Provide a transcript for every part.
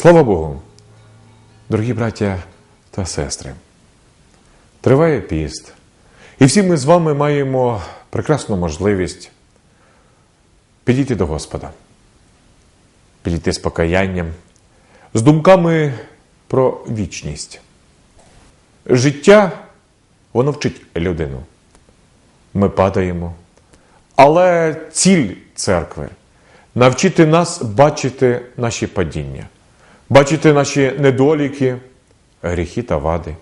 Слава Богу, дорогі браття та сестри, триває піст, і всі ми з вами маємо прекрасну можливість підійти до Господа, підійти з покаянням, з думками про вічність. Життя, воно вчить людину. Ми падаємо. Але ціль церкви навчити нас бачити наші падіння, бачити наші недоліки, гріхи та вади,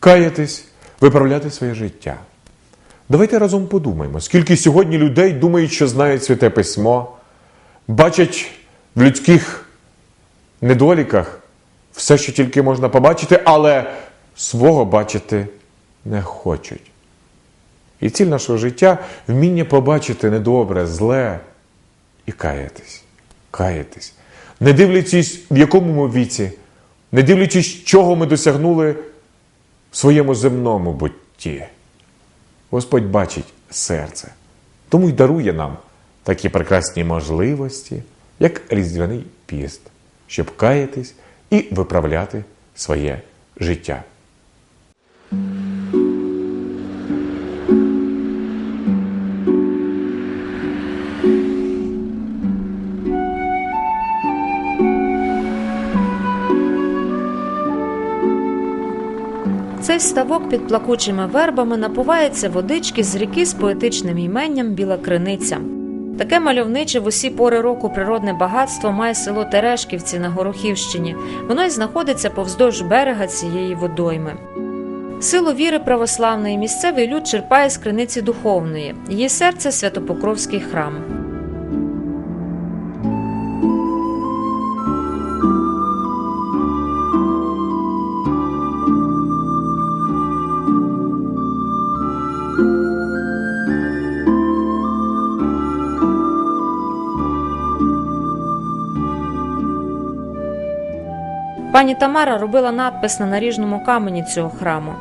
каятись, виправляти своє життя. Давайте разом подумаємо, скільки сьогодні людей думають, що знають святе письмо, бачать в людських недоліках все, що тільки можна побачити, але свого бачити не хочуть. І ціль нашого життя вміння побачити недобре, зле і каятись. Каятись. Не дивлячись, в якому ми віці, не дивлячись, чого ми досягнули в своєму земному бутті. Господь бачить серце, тому й дарує нам такі прекрасні можливості, як різдвяний піст, щоб каятись і виправляти своє життя. Цей ставок під плакучими вербами напувається водички з ріки з поетичним іменням Біла Криниця. Таке мальовниче в усі пори року природне багатство має село Терешківці на Горохівщині. Воно й знаходиться повздовж берега цієї водойми. Силу віри православної місцевий люд черпає з криниці духовної. Її серце Святопокровський храм. Пані Тамара робила надпис на наріжному камені цього храму.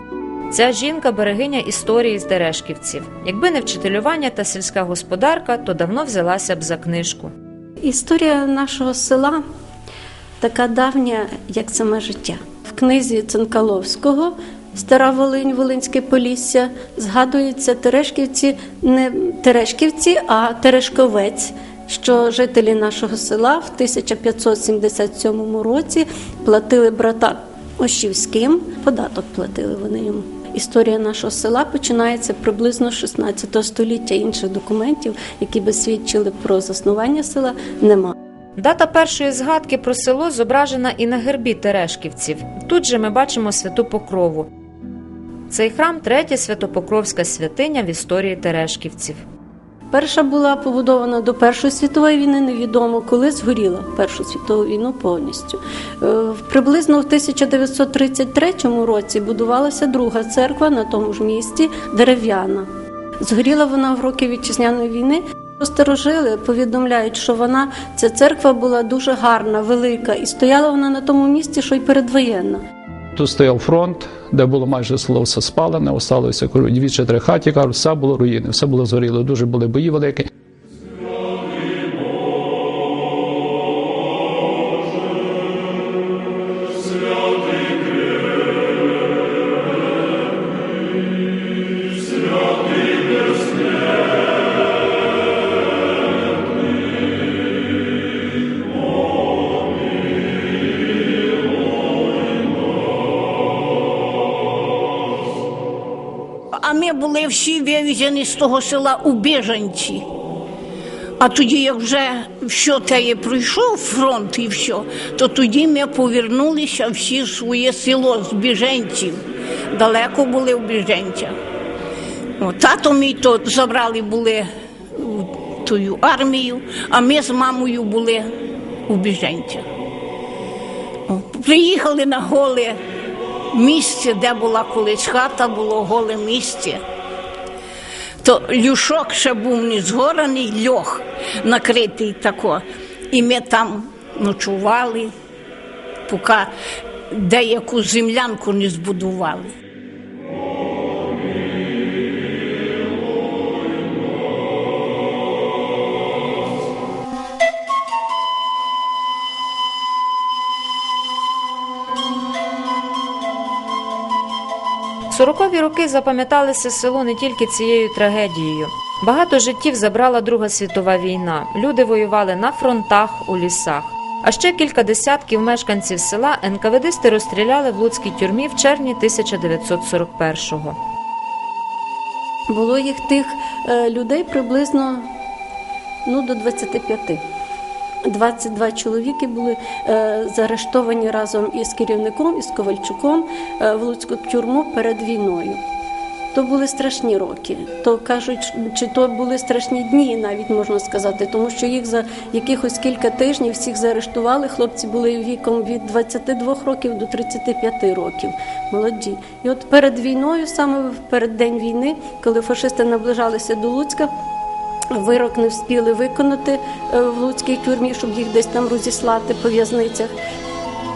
Ця жінка берегиня історії з Дерешківців. Якби не вчителювання та сільська господарка, то давно взялася б за книжку. Історія нашого села така давня, як саме життя. В книзі Цинкаловського Стара Волинь, Волинське Полісся згадуються Терешківці, не Терешківці, а Терешковець. Що жителі нашого села в 1577 році платили брата Ощівським, податок платили вони йому. Історія нашого села починається приблизно з 16 століття. Інших документів, які би свідчили про заснування села, нема. Дата першої згадки про село зображена і на гербі Терешківців. Тут же ми бачимо святу Покрову. Цей храм третя святопокровська святиня в історії Терешківців. Перша була побудована до Першої світової війни, невідомо коли згоріла Першу світову війну повністю. Е, Приблизно в 1933 році будувалася друга церква на тому ж місці, дерев'яна. Згоріла вона в роки вітчизняної війни. Старожили повідомляють, що вона ця церква була дуже гарна, велика, і стояла вона на тому місці, що й передвоєнна. Тут стояв фронт, де було майже село все спалене, осталося дві чи три хаті, кажуть, все було руїни, все було згоріло, дуже були бої великі. З того села у біженці. А тоді, як вже все те пройшов фронт і все, то тоді ми повернулися всі в своє село з біженців. Далеко були в біженцях. Тато мій то забрали були у тую армію, а ми з мамою були у біженцях. Приїхали на голе місце, де була колись хата, було голе місце. То люшок ще був не згораний, льох накритий тако. І ми там ночували, поки деяку землянку не збудували. 40-ві роки запам'яталися село не тільки цією трагедією. Багато життів забрала Друга світова війна. Люди воювали на фронтах, у лісах. А ще кілька десятків мешканців села НКВДсти розстріляли в Луцькій тюрмі в червні 1941-го. Було їх тих е, людей приблизно ну, до 25. 22 чоловіки були е, заарештовані разом із керівником, із Ковальчуком е, в Луцьку тюрму перед війною. То були страшні роки. То кажуть, чи то були страшні дні, навіть можна сказати, тому що їх за якихось кілька тижнів всіх заарештували. Хлопці були віком від 22 років до 35 років. Молоді. І от перед війною, саме перед день війни, коли фашисти наближалися до Луцька. Вирок не встигли виконати е, в Луцькій тюрмі, щоб їх десь там розіслати по в'язницях.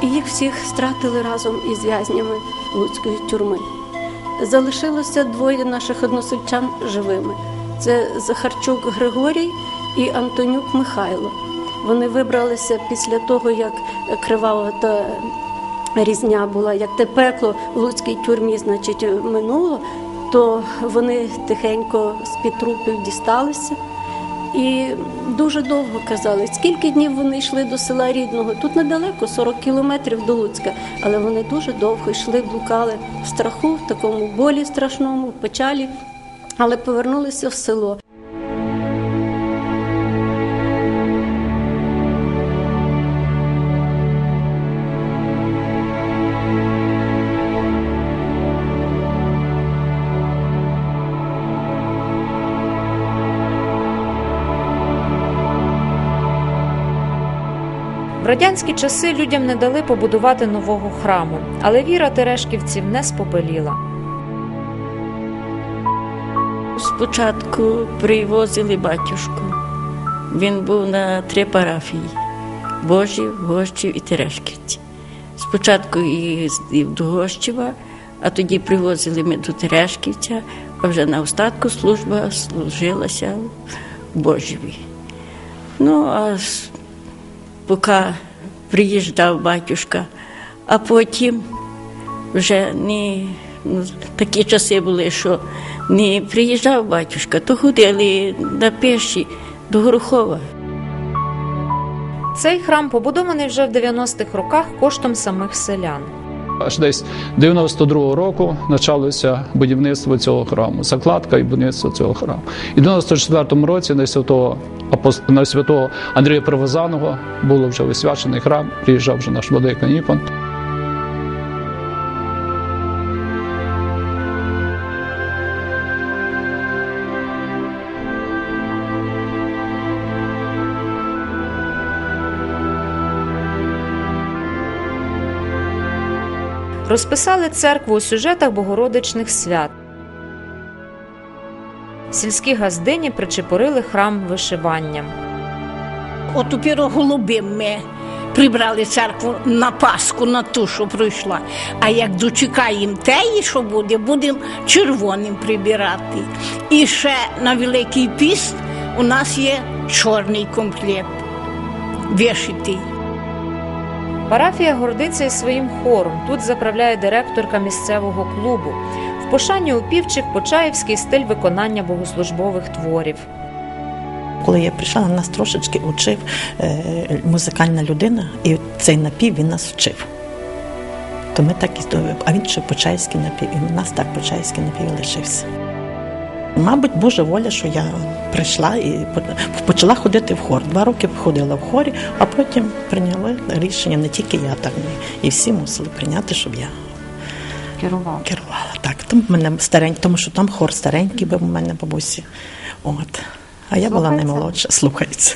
І їх всіх стратили разом із в'язнями Луцької тюрми. Залишилося двоє наших односельчан живими: це Захарчук Григорій і Антонюк Михайло. Вони вибралися після того, як кривава та різня була, як те пекло в Луцькій тюрмі, значить, минуло, то вони тихенько з-під трупів дісталися. І дуже довго казали, скільки днів вони йшли до села рідного. Тут недалеко, 40 кілометрів до Луцька, але вони дуже довго йшли, блукали в страху, в такому болі страшному, в печалі, але повернулися в село. Радянські часи людям не дали побудувати нового храму, але віра терешківців не спопеліла. Спочатку привозили батюшку. Він був на три парафії Божів, Гощів і Терешківці. Спочатку і до Гощева, а тоді привозили ми до Терешківця, а вже на остатку служба служилася в Божеві. Ну, а поки приїжджав батюшка, а потім вже не ну, такі часи були, що не приїжджав батюшка, то ходили на пеші до Горохова. Цей храм побудований вже в 90-х роках коштом самих селян. Аж десь 92-го року почалося будівництво цього храму, закладка і будівництво цього храму. І в 94-му році на святого на святого Андрія Привозаного було вже висвячений храм, приїжджав вже наш владика Ніпон. Розписали церкву у сюжетах богородичних свят. Сільські газдині причепорили храм вишиванням. От у голубим ми прибрали церкву на Пасху, на ту, що пройшла. А як дочекаємо теї, що буде, будемо червоним прибирати. І ще на Великий піст у нас є чорний комплект, вишитий. Парафія гордиться і своїм хором. Тут заправляє директорка місцевого клубу. В пошані у півчих почаївський стиль виконання богослужбових творів. Коли я прийшла, нас трошечки учив е, музикальна людина, і цей напів він нас вчив. То ми так і здобули. А він ще почайський напів, і у нас так почайський напів лишився. Мабуть, Божа воля, що я прийшла і почала ходити в хор. Два роки ходила в хорі, а потім прийняли рішення не тільки я, так і- і всі мусили прийняти, щоб я Керував. керувала. Так, тому мене старенький, тому що там хор старенький був у мене бабусі. От. А я була Слухається? наймолодша, слухається.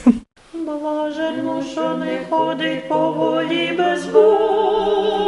Блаженно, що не ходить по волі безбожних.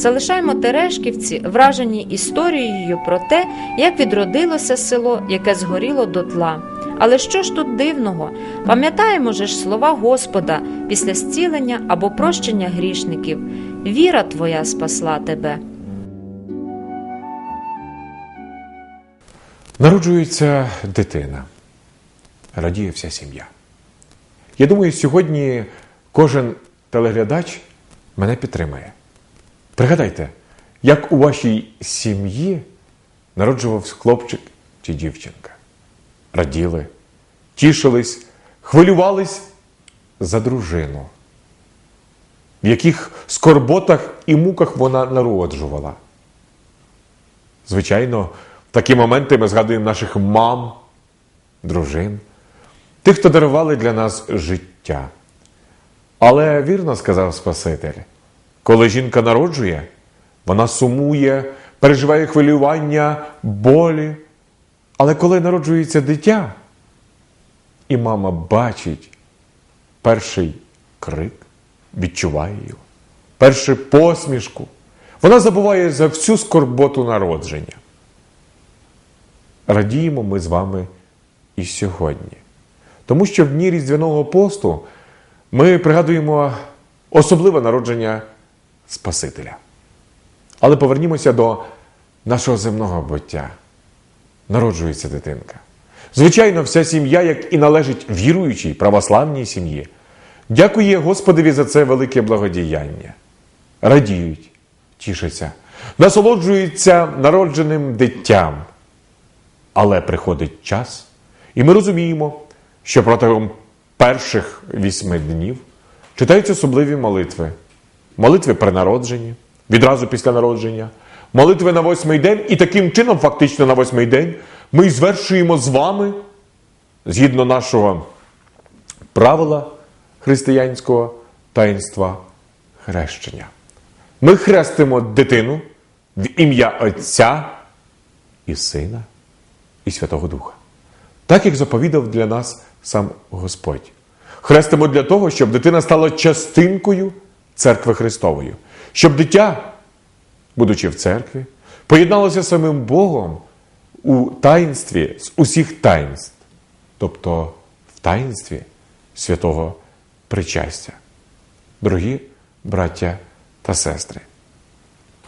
Залишаємо Терешківці вражені історією про те, як відродилося село, яке згоріло дотла. Але що ж тут дивного? Пам'ятаємо ж слова Господа після зцілення або прощення грішників. Віра твоя спасла тебе. Народжується дитина, радіє вся сім'я. Я думаю, сьогодні кожен телеглядач мене підтримає. Пригадайте, як у вашій сім'ї народжувався хлопчик чи дівчинка. Раділи, тішились, хвилювались за дружину, в яких скорботах і муках вона народжувала. Звичайно, в такі моменти ми згадуємо наших мам, дружин, тих, хто дарували для нас життя. Але вірно сказав Спаситель, коли жінка народжує, вона сумує, переживає хвилювання, болі. Але коли народжується дитя, і мама бачить перший крик, відчуває його, першу посмішку, вона забуває за всю скорботу народження. Радіємо ми з вами і сьогодні. Тому що в дні Різдвяного посту ми пригадуємо особливе народження Спасителя. Але повернімося до нашого земного буття. Народжується дитинка. Звичайно, вся сім'я, як і належить віруючій православній сім'ї, дякує Господові за це велике благодіяння. Радіють, тішаться, насолоджуються народженим дитям. Але приходить час, і ми розуміємо, що протягом перших вісьми днів читаються особливі молитви. Молитви при народженні, відразу після народження, молитви на восьмий день, і таким чином, фактично на восьмий день, ми звершуємо з вами, згідно нашого правила християнського таїнства хрещення. Ми хрестимо дитину в ім'я Отця і Сина і Святого Духа. Так як заповідав для нас сам Господь. Хрестимо для того, щоб дитина стала частинкою церкви Христової, щоб дитя, будучи в церкві, поєдналося самим Богом у таїнстві з усіх таїнств, тобто в таїнстві святого причастя. Дорогі браття та сестри,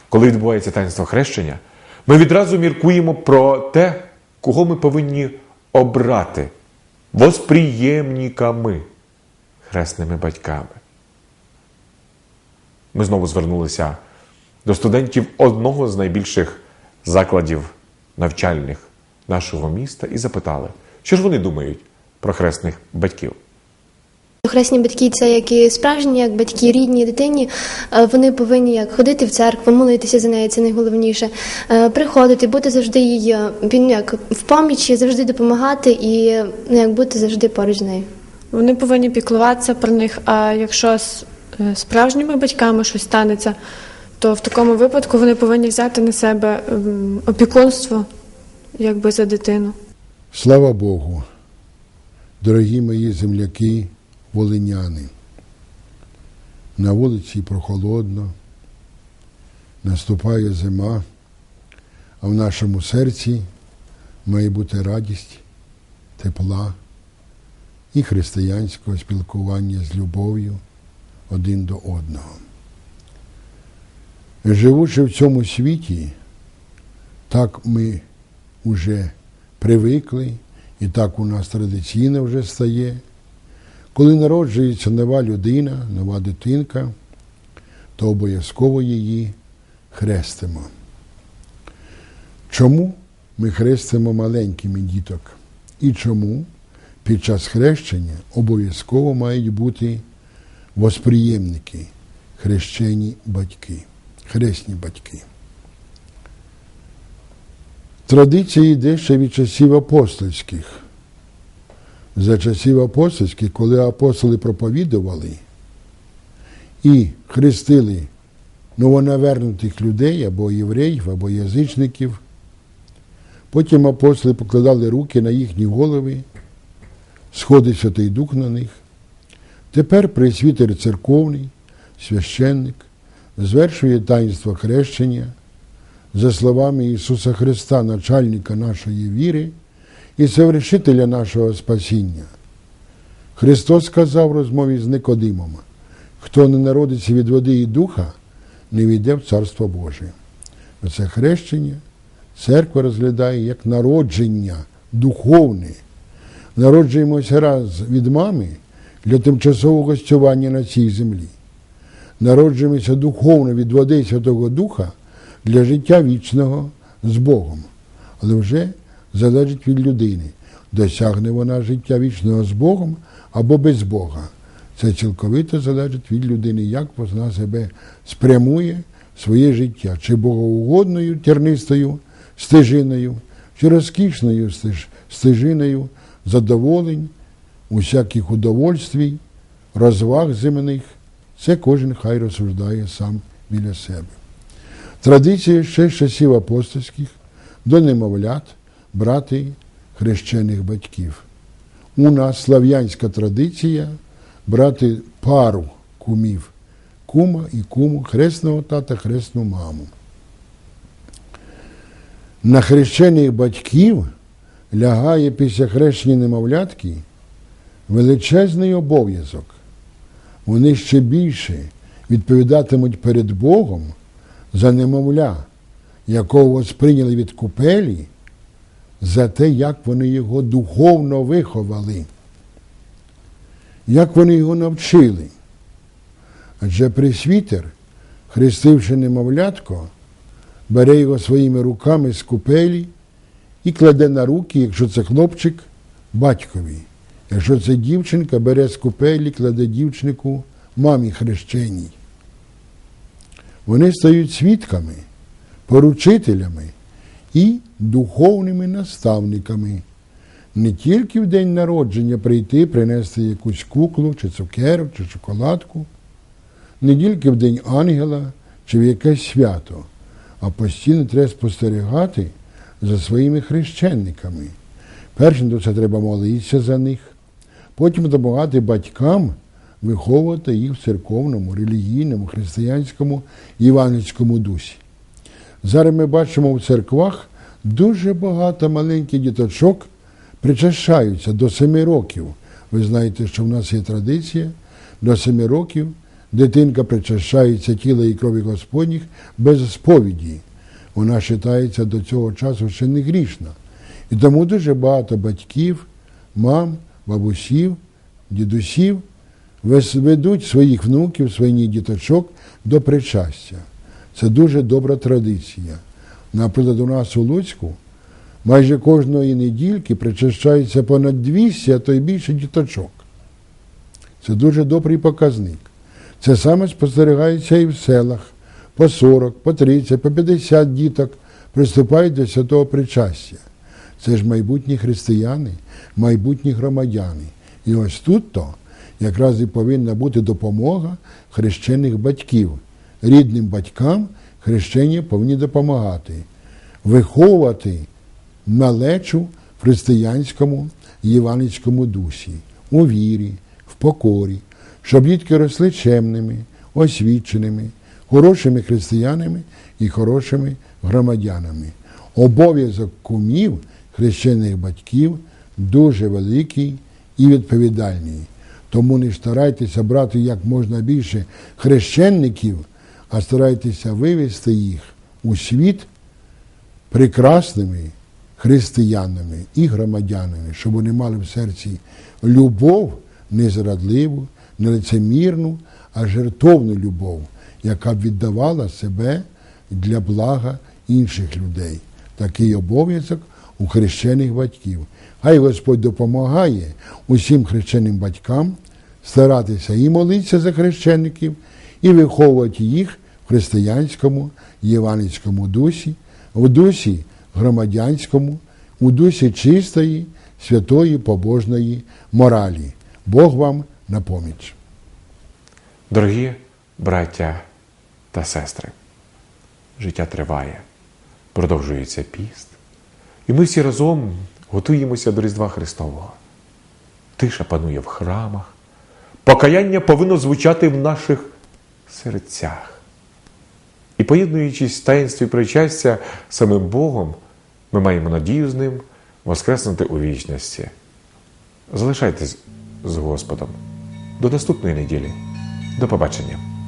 коли відбувається таїнство хрещення, ми відразу міркуємо про те, кого ми повинні обрати восприємниками, хресними батьками. Ми знову звернулися до студентів одного з найбільших закладів навчальних нашого міста і запитали, що ж вони думають про хресних батьків. Хресні батьки це як і справжні, як батьки рідні дитині. Е, Вони повинні як ходити в церкву, молитися за неї, це найголовніше. Е, Приходити, бути завжди її е, він як в помічі, завжди допомагати і ну, як бути завжди поруч з нею. Вони повинні піклуватися про них. А якщо справжніми батьками щось станеться, то в такому випадку вони повинні взяти на себе ем, опікунство якби за дитину. Слава Богу, дорогі мої земляки, волиняни. На вулиці прохолодно, наступає зима, а в нашому серці має бути радість, тепла і християнського спілкування з любов'ю один до одного. Живучи в цьому світі, так ми вже привикли, і так у нас традиційно вже стає. Коли народжується нова людина, нова дитинка, то обов'язково її хрестимо. Чому ми хрестимо маленькими діток? І чому під час хрещення обов'язково мають бути восприємники, хрещені батьки, хресні батьки? Традиція йде ще від часів апостольських. За часів апостольських, коли апостоли проповідували і хрестили новонавернутих людей або євреїв, або язичників, потім апостоли покладали руки на їхні голови, сходить Святий Дух на них. Тепер пресвітер церковний, священник, звершує таїнство хрещення за словами Ісуса Христа, начальника нашої віри, і совершителя нашого спасіння. Христос сказав в розмові з Никодимом, хто не народиться від води і духа, не війде в Царство Боже. Оце хрещення церква розглядає як народження духовне. Народжуємося раз від мами для тимчасового гостювання на цій землі. Народжуємося духовно від води Святого Духа для життя вічного з Богом. Але вже залежить від людини, досягне вона життя вічного з Богом або без Бога. Це цілковито залежить від людини, як вона себе спрямує своє життя, чи богоугодною тернистою стежиною, чи розкішною стежиною задоволень, усяких удовольствій, розваг земних. Це кожен хай розсуждає сам біля себе. Традиція ще з часів апостольських до немовлят брати хрещених батьків. У нас слав'янська традиція брати пару кумів, кума і куму, хресного тата, хресну маму. На хрещених батьків лягає після хрещення немовлятки величезний обов'язок. Вони ще більше відповідатимуть перед Богом за немовля, якого сприйняли від купелі, за те, як вони його духовно виховали, як вони його навчили. Адже пресвітер, хрестивши немовлятко, бере його своїми руками з купелі і кладе на руки, якщо це хлопчик, батькові. Якщо це дівчинка, бере з купелі, кладе дівчинку мамі хрещеній. Вони стають свідками, поручителями і духовними наставниками. Не тільки в день народження прийти, принести якусь куклу, чи цукерок, чи шоколадку, не тільки в день ангела чи в якесь свято, а постійно треба спостерігати за своїми хрещенниками. Першим то це треба молитися за них, потім допомагати батькам виховувати їх в церковному, релігійному, християнському євангельському дусі. Зараз ми бачимо в церквах дуже багато маленьких діточок причащаються до семи років. Ви знаєте, що в нас є традиція до семи років дитинка причащається тіла і крові Господніх без сповіді. Вона вважається до цього часу ще не грішна. І тому дуже багато батьків, мам, бабусів, дідусів ведуть своїх внуків, своїх діточок до причастя. Це дуже добра традиція. Наприклад, у нас у Луцьку майже кожної недільки причащається понад 200, а то й більше діточок. Це дуже добрий показник. Це саме спостерігається і в селах. По 40, по 30, по 50 діток приступають до святого причастя. Це ж майбутні християни, майбутні громадяни. І ось тут то якраз і повинна бути допомога хрещених батьків. Рідним батькам хрещення повинні допомагати, виховувати малечу в християнському євангельському дусі, у вірі, в покорі, щоб дітки росли чемними, освіченими, хорошими християнами і хорошими громадянами. Обов'язок кумів хрещених батьків дуже великий і відповідальний. Тому не старайтеся брати як можна більше хрещенників, а старайтеся вивести їх у світ прекрасними християнами і громадянами, щоб вони мали в серці любов незрадливу, нелицемірну, а жертовну любов, яка б віддавала себе для блага інших людей. Такий обов'язок у хрещених батьків. Хай Господь допомагає усім хрещеним батькам старатися і молитися за хрещеників, і виховувати їх в християнському євангельському дусі, в дусі громадянському, у дусі чистої, святої, побожної моралі. Бог вам на поміч. Дорогі браття та сестри, життя триває, продовжується піст, і ми всі разом готуємося до Різдва Христового. Тиша панує в храмах, покаяння повинно звучати в наших серцях. І поєднуючись в таїнстві причастя самим Богом, ми маємо надію з ним воскреснути у вічності. Залишайтесь з Господом. До наступної неділі. До побачення.